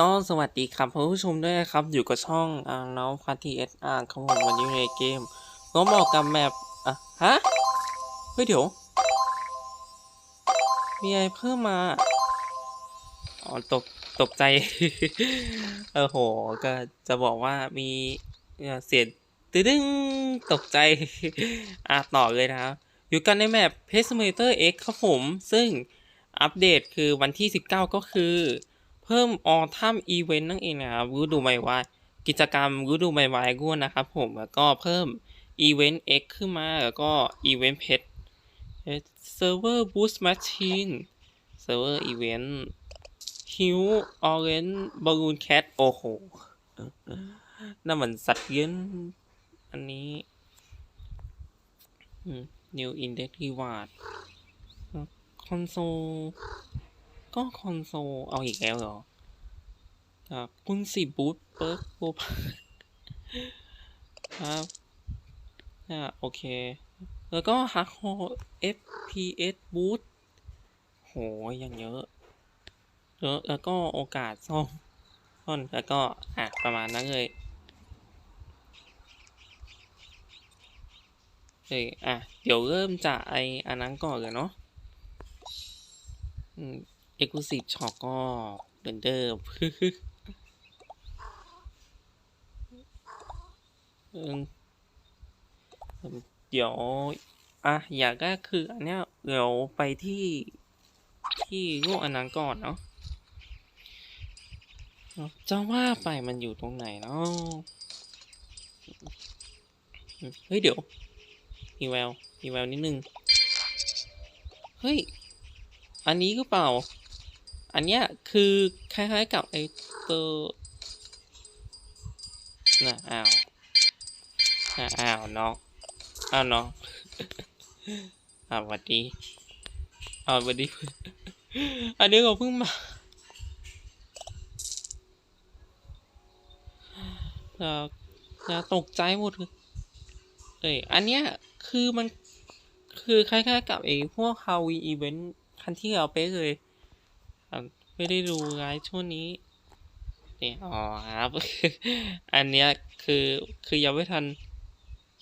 ก็สวัสดีครับผู้ชมด้วยนะครับ อยู่กับช่องอ่าน้องพาร์ทีเอสอาร์ครับผมวันนี้ในเกมก็บอกกับแมปอะฮะ เฮ้ยเดี๋ยว มีอะไรเพิ่มมา อ๋อตกตกใจ เออโห ก็จะบอกว่ามีเสียงตึ้งตกใจ อะต่อเลยนะครับ อยู่กันในแมป p a c e m a t e r X ครับผม ซึ่งอัปเดตคือวันที่ 19 ก็คือ พิ่มออทัมอีเวนต์นั่นเองนะครับฤดูใบไม้กิจกรรมฤดูใบไม้ร่วนะครับผมแล้วก็เพิ่มอีเวนต์ X ขึ้นมาแล้วก็อีเวนต์เพชรเซิร์ฟเวอร์บูสต์แมชชีนเซิร์ฟเวอร์อีเวนต์ฮิวออเรนบอลูนแคทโอ้โหนั่นมันสัตว์เลี้ยงอันนี้ New Index Reward คอนโซลก็คอนโซลเอาอีกแล้วเหรอ ครับคุณสิบูทเปิร์กโปครับอ่าโอเค แล้วก็ฮักโฮ FPS Boost โหยังเยอะเยอะแล้วก็โอกาสซ่อมต้นแล้วก็อะประมาณนั้นเลยเอ้ยอะ เดี๋ยวเริ่มจากไออันนั้นก่อนเลยเนาะเอ็กซ์คลูซีฟช็อปก็เหมือนเดิม เดี๋ยว อะ อยากได้คืออันเนี้ยเดี๋ยวไปที่ที่รูปอันนั้นก่อนเนาะจะว่าไปมันอยู่ตรงไหนเนาะเฮ้ย เดี๋ยวมีแววมีแววนิดนึง เฮ้ย อันนี้ก็เปล่า อันเนี้ยคือคล้ายๆกับไอ้ตัวน่ะอ้าว อ้าวน้องอ้าวน้องอ่าสวัสดีอ่าสวัสดีอันนี้ก็เพิ่งมาจะจะตกใจหมดเลยเอ้ยอันเนี้ยคือมันคือคล้ายๆกับไอ้พวกฮาวีอีเวนต์คันที่เราเป๊ะเลยอะไม่ได้ดูไลฟ์ช่วงนี้เนี่ยอ๋อครับ อันเนี้ยคือคือยังไม่ทัน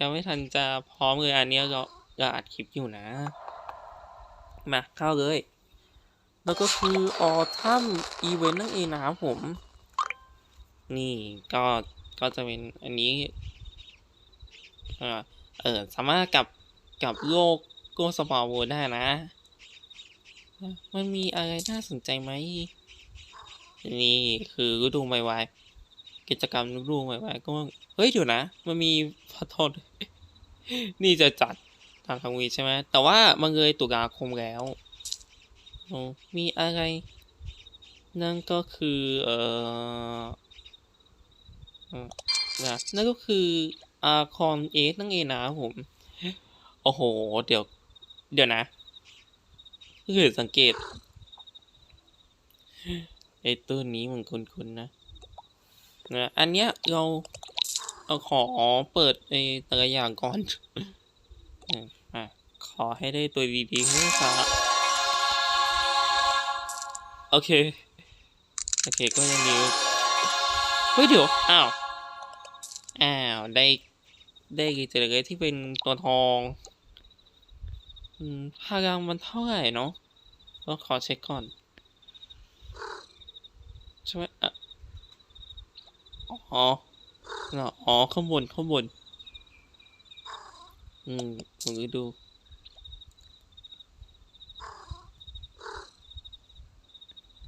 ยังไม่ทันจะพร้อมเลยอันนี้เราเราอัดคลิปอยู่นะ มาเข้าเลย แล้วก็คือออทัมอีเวนต์นั่นเองนะครับผม นี่ก็ก็จะเป็นอันนี้เออสามารถกับกับโลกโกสปอร์โวได้นะ มันมีอะไรน่าสนใจไหม นี่คือฤดูใบไม้ กิจกรรมฤดูใบไม้ก็เฮ้ยเดี๋ยวนะ มันมีพอทษนี่จะจัดทางทางวีใช่ไหมแต่ว่ามันเลยตุลาคมแล้วมีอะไร นั่นก็คือเอ่อนะนั่นก็คืออาคอนเอสนั่นเองนะผม โอ้โห เดี๋ยว เดี๋ยวนะคือสังเกตไอ้ตัวนี้มันคุ้นๆนะ นะอันเนี้ยเราเอาขอเปิดไอ้แต่ละอย่างก่อนอะขอให้ได้ตัวดีๆให้ค่ะโอเค โอเคก็ยังดีเฮ้ยเดี๋ยวอ้าว อ้าว ได้ ได้กิจกรรที่เป็นตัวทองอืมพลังมันเท่าไหร่เนาะก็ขอเช็คก่อนใช่ไหมอะ อ๋อเหรออ๋อข้างบนข้างบน อืมผมดู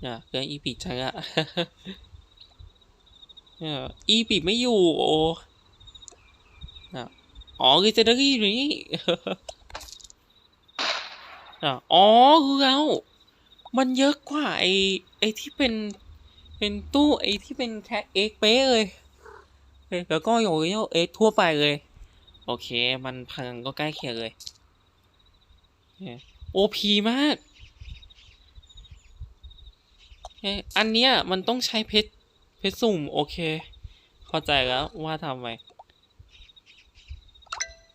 อะเรื่องอีปิใช่ละเนี่ยอีปิไม่อยู่โอ้อะอ๋อคือเจเนอรี่อยู่นี่อะอ๋อคือแล้มันเยอะกว่าไอไอที่เป็น เป็นตู้ไอที่เป็นแค่เอ็กเป๊ะเลยแล้วก็โยโย่เอ็กทั่วไปเลย โอเค มันพังก็ใกล้เคียงเลยโอพีมาก อันเนี้ยมันต้องใช้เพชรเพชรสุ่มโอเค เข้าใจแล้วว่าทำไม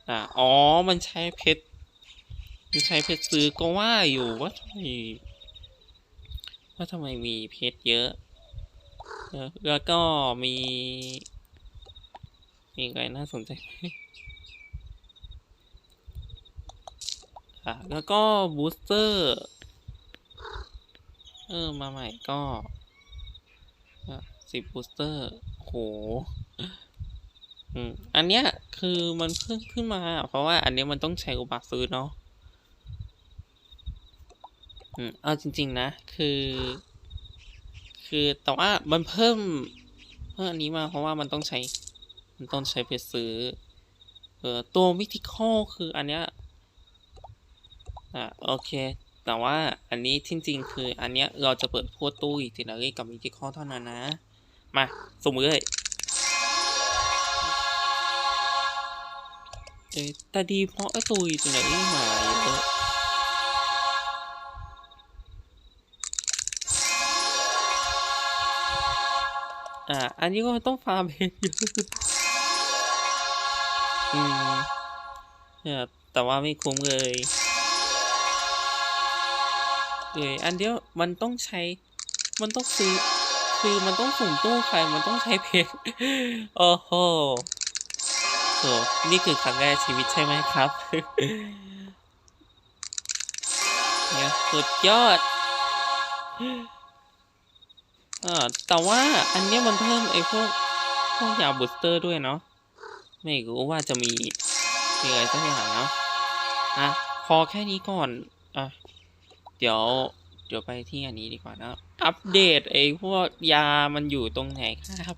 อะอ๋อ มันใช้เพชร มันใช้เพชรซื้อก็ว่าอยู่ว่าทำไมว่าทำไมมีเพชรเยอะ แล้วก็มี มีอะไรน่าสนใจไหมอะแล้วก็บูสเตอร์ เออ มาใหม่ก็สิบบูสเตอร์ โห อืม อันเนี้ยคือมันเพิ่งขึ้นมา เพราะว่าอันเนี้ยมันต้องใช้อุปกรณ์ซื้อเนาะ อืม เอาจริง ๆ นะ คือ คือแต่ว่ามันเพิ่มเพิ่มอันนี้มาเพราะว่ามันต้องใช้ มันต้องใช้ไปซื้อเออตัววิธีข้อคืออันเนี้ยอ่าโอเค แต่ว่าอันนี้จริงๆคืออันเนี้ยเราจะเปิดพวกตู้อีกทีละเลขกับวิธีข้อเท่านั้นนะ มาสมมติเลยเอ้ยแต่ดีเพราะไอ้ตู้อีกทีละเลขมาเยอะ อ่า อันนี้ก็ต้องฟาร์มเพชรอยู่อืมเนี่ยแต่ว่าไม่คุ้มเลยเลยอันเดียวมันต้องใช้ มันต้องซื้อ คือมันต้องสุ่มตู้ใคร มันต้องใช้เพชรโอ้โหโหนี่คือครั้งแรกชีวิตใช่ไหมครับ เนี่ยสุดยอด เอ่าแต่ว่าอันเนี้ยมันเพิ่มไอ้พวกพวกยาบูสเตอร์ด้วยเนาะไม่รู้ว่าจะมีมีอะไรสักอย่างเนาะอะพอแค่นี้ก่อนอะเดี๋ยวเดี๋ยวไปที่อันนี้ดีกว่านะอัปเดตไอ้พวกยามันอยู่ตรงไหนครับ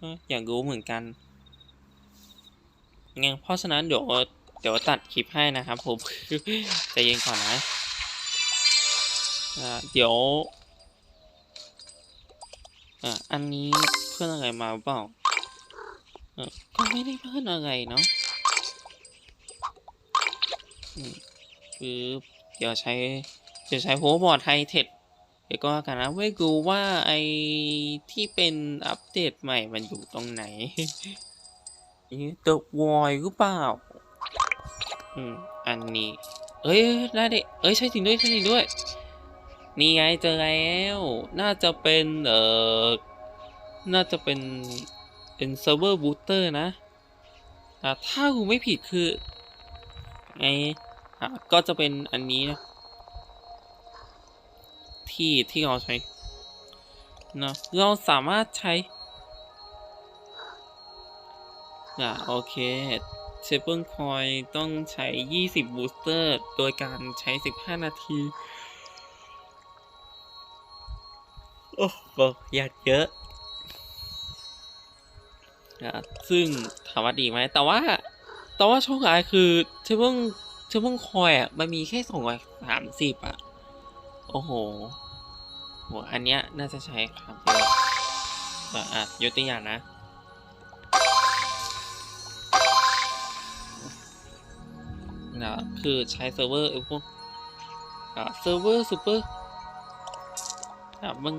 อ้ออยากรู้เหมือนกันงั้นเพราะฉะนั้นเดี๋ยวเดี๋ยวตัดคลิปให้นะครับผมใจเย็นก่อนนะเดี๋ยว อ่าอันนี้เพื่อนอะไรมาเปล่าเออก็ไม่ได้เพิ่มอะไรเนาะอืมคือเดี๋ยวใช้เดี๋ยวใช้โฮบอร์ดไฮเทคเดี๋ยวก็แล้วกันนะไม่รู้ว่าไอที่เป็นอัปเดตใหม่มันอยู่ตรงไหนนี่เดอะวอยหรือเปล่า อืม อันนี้ เอ้ยได้ดิเอ้ย ใช่จริงด้วย ใช่จริงด้วย นี่ไงเจอแล้ว น่าจะเป็น เอ่อ น่าจะเป็น เป็นเซิร์ฟเวอร์บูสเตอร์นะอ่ถ้ากูไม่ผิดคือไงอะก็จะเป็นอันนี้นะ ที่ที่เราใช้เนาะเราสามารถใช้อะโอเคเชเปิลคอยต้องใช้ 20 บูสเตอร์ โดยการใช้ 15 นาที โอ้โหยากเยอะอะซึ่งถามว่าดีไหม แต่ว่า แต่ว่าโชคร้ายคือเชเบิลเชเบิลคอยอะ มันมีแค่สองร้อยสามสิบอะ โอ้โหโหอันเนี้ยน่าจะใช้ครับเอะอ่อะยกตัวอย่างนะ นะคือใช้เซิร์ฟเวอร์ไอ้พวกอะเซิร์ฟเวอร์ซูเปอร์อะมั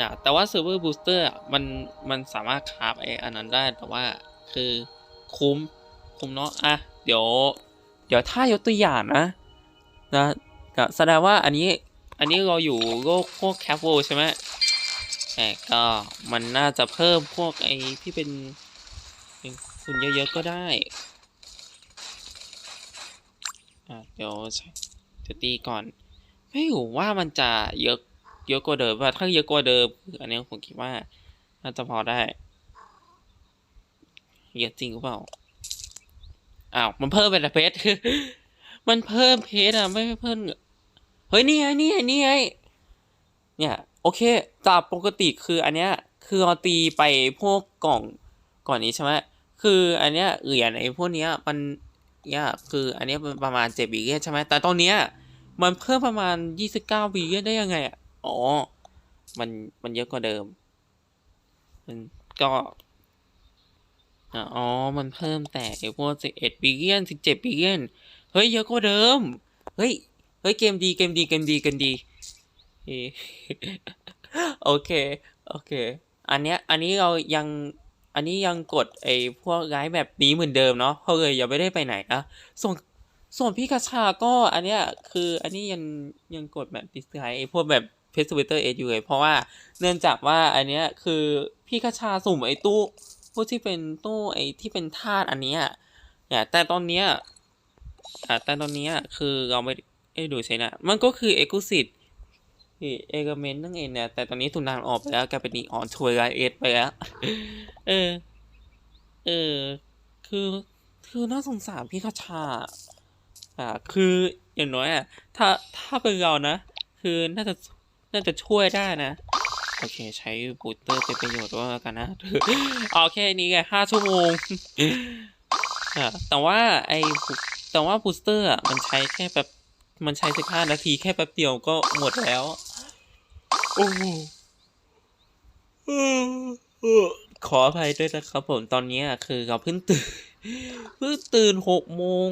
นะแต่ว่าเซิร์ฟเวอร์บูสเตอร์มันมันสามารถคราฟไอ้อันนั้นได้แต่ว่าคือคุ้มคุ้มเนาะอะเดี๋ยว เดี๋ยวถ้ายกตัวอย่างนะนะแสดงว่าอันนี้อันนี้เราอยู่โลกพวกแคปโวใช่ไหมแต่ก็มันน่าจะเพิ่มพวกไอ้ที่เป็นเป็นคุณเยอะๆก็ได้อะเดี๋ยวจะตีก่อน ไม่รู้ว่ามันจะเยอะ เยอะกว่าเดิมว่าถ้าเยอะกว่าเดิมอันนี้ผมคิดว่าน่าจะพอได้เยอะจริงหรือเปล่าอ้าวมันเพิ่มเป็นเพชรมันเพิ่มเพชรอะไม่เพิ่มเฮ้ยนี่ไงนี่ไงนี่ไงเนี่ยโอเคจากปกติคืออันเนี้ยคือเราตีไปพวกกล่องก่อนนี้ใช่ไหมคืออันเนี้ยเหรียญไอ้พวกเนี้ยมันเนี่ยคืออันเนี้ยมันประมาณเจ็ดบิลเลียนใช่ไหมแต่ตอนเนี้ยมันเพิ่มประมาณยี่สิบเก้าบิลเลียนได้ยังไงอะ อ๋อ มันมันเยอะกว่าเดิม มันก็อ๋อ มันเพิ่มแต่ไอ้พวกสิบเอ็ดบิลเลียนสิบเจ็ดบิลเลียนเฮ้ยเยอะกว่าเดิม เฮ้ย เฮ้ยเกมดีเกมดีเกมดีเกมดี โอเค โอเค อันเนี้ย อันนี้เรายัง อันนี้ยังกดไอ้พวกไลฟ์แบบนี้เหมือนเดิมเนาะเพราะเลยยังไม่ได้ไปไหนนะ ส่วนส่วนพี่กระชาก็อันเนี้ยคืออันนี้ยังยังกดแบบดิสไลฟ์ไอ้พวกแบบ เพชรสวิตเตอร์เออยู่เลยเพราะว่าเนื่องจากว่าอันเนี้ยคือพี่คชาสุ่มไอ้ตู้พวกที่เป็นตู้ไอ้ที่เป็นธาตุอันเนี้ยเนี่ยแต่ตอนเนี้ยอ่าแต่ตอนเนี้ยคือเราไม่ได้ดูใช่นะมันก็คือเอก u ซิตเอกเมนนั่นเองเนี่ยแต่ตอนนี้ทุนนางออกไปแล้วแกเป็นนีออนทวไลเอสไปแล้วเออ เออ คือคือน่าสงสารพี่คชา อ่า คืออย่างน้อยอะ ถ้าถ้าเป็นเรานะ คือน่าจะ น่าจะช่วยได้นะ โอเค ใช้บูสเตอร์เป็นประโยชน์ว่ากันนะเอาแค่นี้ไงห้าชั่วโมงแต่ว่าไอแต่ว่าบูสเตอร์อะมันใช้แค่แบบมันใช้สิบห้านาทีแค่แป๊บเดียวก็หมดแล้ว โอ้โหขออภัยด้วยนะครับผมตอนนี้คือเราเพิ่งตื่นเพิ่งตื่นหกโมง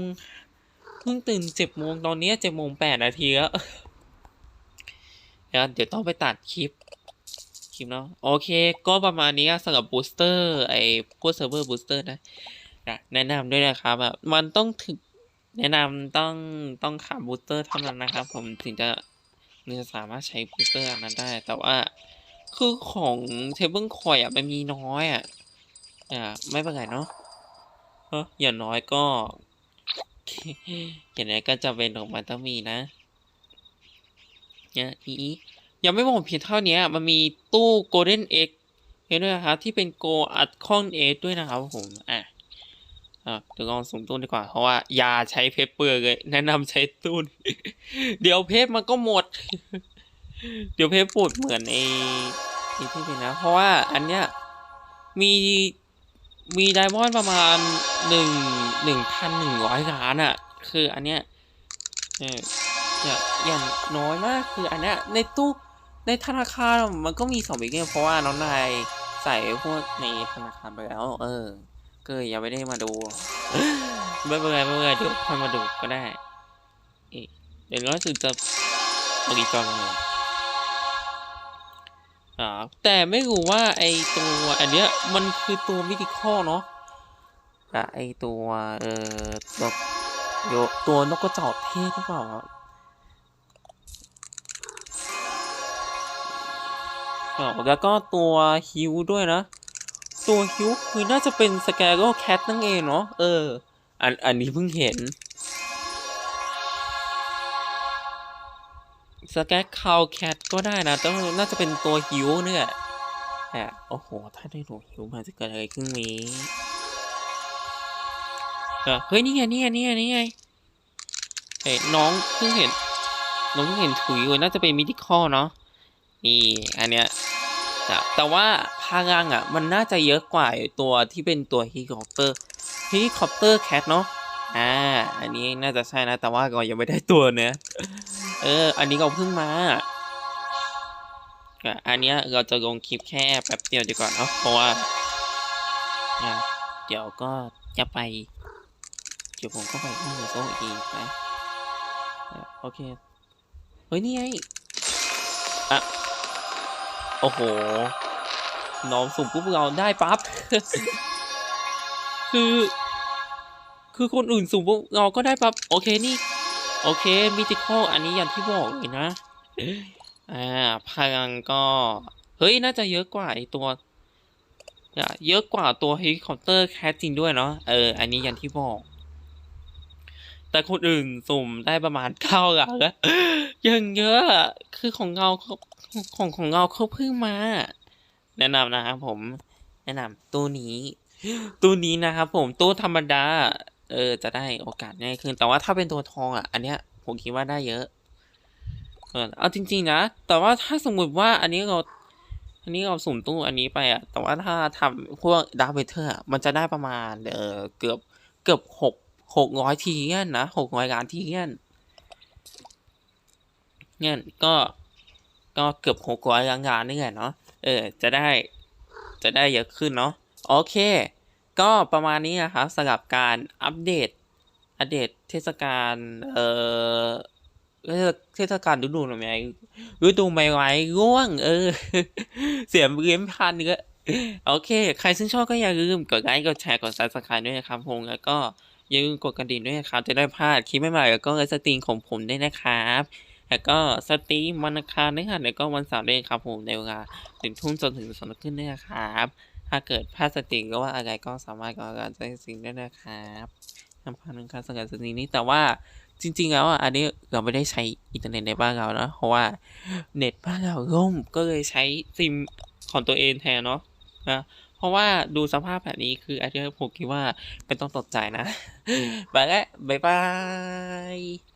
เพิ่งตื่นเจ็ดโมงตอนนี้เจ็ดโมงแปดนาทีแล้ว เดี๋ยวเดี๋ยวต้องไปตัดคลิป คลิปเนาะโอเค ก็ประมาณนี้สำหรับบูสเตอร์ไอ้พวกเซิร์ฟเวอร์บูสเตอร์นะนะแนะนำด้วยนะครับแบบมันต้องถึงแนะนำต้องต้องขาบูสเตอร์เท่านั้นนะครับ ผมถึงจะถึงจะสามารถใช้บูสเตอร์อันนั้นได้ แต่ว่าคือของเทเบิลคอยอะมันมีน้อยอะอ่าไม่เป็นไรเนาะเอออย่างน้อยก็อย่างน้อยก็จะเป็นของมันต้องมีนะ นี่ยอียังไม่หมดเพียงเท่านี้มันมีตู้ Golden Egg เห็นด้วยนะครับที่เป็นโกอัดคอนเอด้วยนะครับผมอะอะเดี๋ยวลองสุ่มตู้ดีกว่าเพราะว่าอย่าใช้เพชรเปลือกเลยแนะนำใช้ตู้เดี๋ยวเพชรมันก็หมด เดี๋ยวเพชรปูดเหมือนไอ้ไอ้ที่เป็นนะ เพราะว่าอันเนี้ยมีมีไดมอนด์ประมาณหนึ่งหนึ่งพันหนึ่งร้อยล้านอะ คืออันเนี้ยเออ อย่างอย่างน้อยมากคืออันเนี้ยในตู้ในธนาคารมันก็มีสองบิกเนี่ยเพราะว่าน้องนายใส่พวกในธนาคารไปแล้ว เออก็ยังไม่ได้มาดูไม่เป็นไรไม่เป็นไรเดี๋ยวค่อยมาดูก็ได้เดี๋ยวน้อยสุดจะเอาอีกจอนึงอ่าแต่ไม่รู้ว่าไอตัวอันเนี้ยมันคือตัวมิติคอเนาะอะไอตัวเอ่อตัวโยตัวนกกระจอกเทศหรือเปล่า อ๋อแล้วก็ตัวฮิวด้วยนะ ตัวฮิวคือน่าจะเป็นสแกโรแคทนั่นเองเนาะเออ อันอันนี้เพิ่งเห็นสแกตคาวแคทก็ได้นะแต่ว่าน่าจะเป็นตัวฮิวเนี่ยอะโอ้โห ถ้าได้ตัวฮิวมันจะเกิดอะไรขึ้นนี้เฮ้ย นี่ไง นี่ไง นี่ไง นี่ไงเอ้ยน้องเพิ่งเห็น น้องเพิ่งเห็นถุยเลยน่าจะเป็นมิติคอเนาะ นี่ อันเนี้ย แต่แต่ว่าพลังอะมันน่าจะเยอะกว่าตัวที่เป็นตัวเฮลิคอปเตอร์เฮลิคอปเตอร์แคทเนาะอ่าอันนี้น่าจะใช่นะแต่ว่าก็ยังไม่ได้ตัวเนี้ยเออ อันนี้เราเพิ่งมาอะอันนี้เราจะลงคลิปแค่แป๊บเดียวดีกว่าเนาะเพราะว่าเดี๋ยวก็จะไปเดี๋ยวผมก็ไปห้องโซ่อีกนะอะโอเคเฮ้ยนี่ไงอะ โอ้โห น้องสุ่มปุ๊บเราได้ปั๊บ คือ คือคนอื่นสุ่มปุ๊บเราก็ได้ปั๊บ โอเคนี่ โอเคมิติคอลอันนี้อย่างที่บอกเลยนะ อ่า พลังก็ เฮ้ย น่าจะเยอะกว่าไอตัวเยอะกว่าตัวเฮลิคอปเตอร์แคทจริงด้วยเนาะ เออ อันนี้อย่างที่บอก แต่คนอื่นสุ่มได้ประมาณเก้าหลักแล้วยังเยอะ คือของเราเของของเราเขาเพิ่งมา แนะนำนะครับผม แนะนำตู้นี้ ตู้นี้นะครับผมตู้ธรรมดา เออ จะได้โอกาสง่ายขึ้น แต่ว่าถ้าเป็นตัวทองอะ อันเนี้ยผมคิดว่าได้เยอะเออเอาจริง ๆ นะ แต่ว่าถ้าสมมติว่าอันนี้เรา อันนี้เราสุ่มตู้อันนี้ไปอะ แต่ว่าถ้าทำพวกดาร์เวเทอร์มันจะได้ประมาณ เออเกือบเกือบหกหกร้อยทีเงี้ยนะหกร้อยล้านทีเงี้ยเนี่ยก็ ก็เกือบหกร้อยล้านล้านนี่แหละเนาะเออจะได้จะได้เยอะขึ้นเนาะโอเค ก็ประมาณนี้นะครับสำหรับการอัปเดตอัปเดตเทศกาลเอ่อเทศกาลฤดูหน่อยไหมฤดูใบไม้ร่วง เออ เสียงเลี้ยมพันก็โอเค ใครซึ่งชอบก็อย่าลืมกดไลค์กดแชร์กดซับสไครต์ด้วยนะครับผมแล้วก็อย่าลืมกดกระดิ่งด้วยนะครับ จะได้พลาดคลิปใหม่ๆแล้วก็ไลฟ์สตรีมของผมด้วยนะครับ แล้วก็สตรีมวันอังคารด้วยค่ะแล้วก็วันเสาร์ด้วยครับผมในเวลาหนึ่งทุ่มจนถึงสองทุ่มครึ่งด้วยนะครับถ้าเกิดพลาดสตรีมก็ว่าอะไรก็สามารถก็การใช้สิ่งได้นะครับทำพาหนึ่งการสังกัดสตรีมนี้แต่ว่าจริง ๆ แล้วอะอันนี้เราไม่ได้ใช้อินเทอร์เน็ตในบ้านเรานะเพราะว่าเน็ตบ้านเราล่มก็เลยใช้ซิมของตัวเองแทนเนาะนะเพราะว่าดูสภาพแบบนี้คืออันนี้ผมคิดว่าเป็นต้องตกใจนะไปแล้วบ๊ายบาย